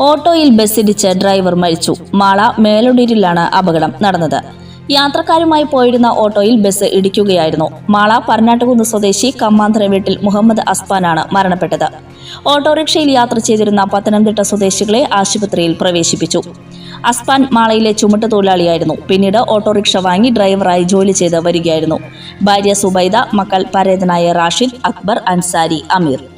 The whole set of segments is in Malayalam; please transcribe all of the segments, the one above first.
ഓട്ടോയിൽ ബസ്സിടിച്ച് ഡ്രൈവർ മരിച്ചു. മാള മേലൊടിയിലാണ് അപകടം നടന്നത്. യാത്രക്കാരുമായി പോയിരുന്ന ഓട്ടോയിൽ ബസ് ഇടിക്കുകയായിരുന്നു. മാള പരനാട്ടുകുന്ന് സ്വദേശി കമ്മാന്തര വീട്ടിൽ മുഹമ്മദ് അസ്പാനാണ് മരണപ്പെട്ടത്. ഓട്ടോറിക്ഷയിൽ യാത്ര ചെയ്തിരുന്ന പത്തനംതിട്ട സ്വദേശികളെ ആശുപത്രിയിൽ പ്രവേശിപ്പിച്ചു. അസ്പാൻ മാളയിലെ ചുമട്ട് തൊഴിലാളിയായിരുന്നു. പിന്നീട് ഓട്ടോറിക്ഷ വാങ്ങി ഡ്രൈവറായി ജോലി ചെയ്ത് വരികയായിരുന്നു. ഭാര്യ സുബൈദ മക്കൾ പരേതനായ റാഷിദ് അക്ബർ അൻസാരി അമീർ.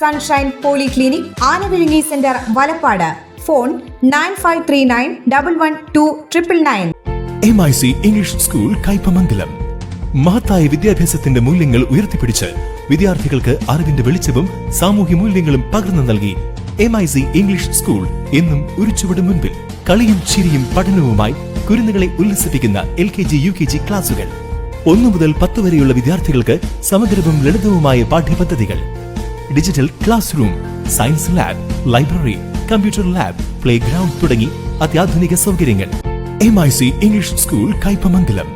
Sunshine polyclinic Anavizhungi centre Valappad. Phone nine five three nine double one two triple nine. M I C English school Kaipamangalam മഹത്തായ വിദ്യാഭ്യാസത്തിന്റെ മൂല്യങ്ങൾ ഉയർത്തിപ്പിടിച്ച് വിദ്യാർത്ഥികൾക്ക് അറിവിന്റെ വെളിച്ചവും സാമൂഹ്യ മൂല്യങ്ങളും പകർന്നു നൽകി M I C English school എന്നും ഉരുച്ചുവിടും ചുവട് മുൻപിൽ കളിയും ചിരിയും പഠനവുമായി കുരുന്നുകളെ ഉല്ലസിപ്പിക്കുന്ന L K G U K G ക്ലാസുകൾ. ഒന്നു മുതൽ പത്ത് വരെയുള്ള വിദ്യാർത്ഥികൾക്ക് സമഗ്രവും ലളിതവുമായ പാഠ്യപദ്ധതികൾ. Digital class room science lab library computer lab play ground തുടങ്ങി അത്യാധുനിക സൗകര്യങ്ങൾ. M I C English school Kaipamangalam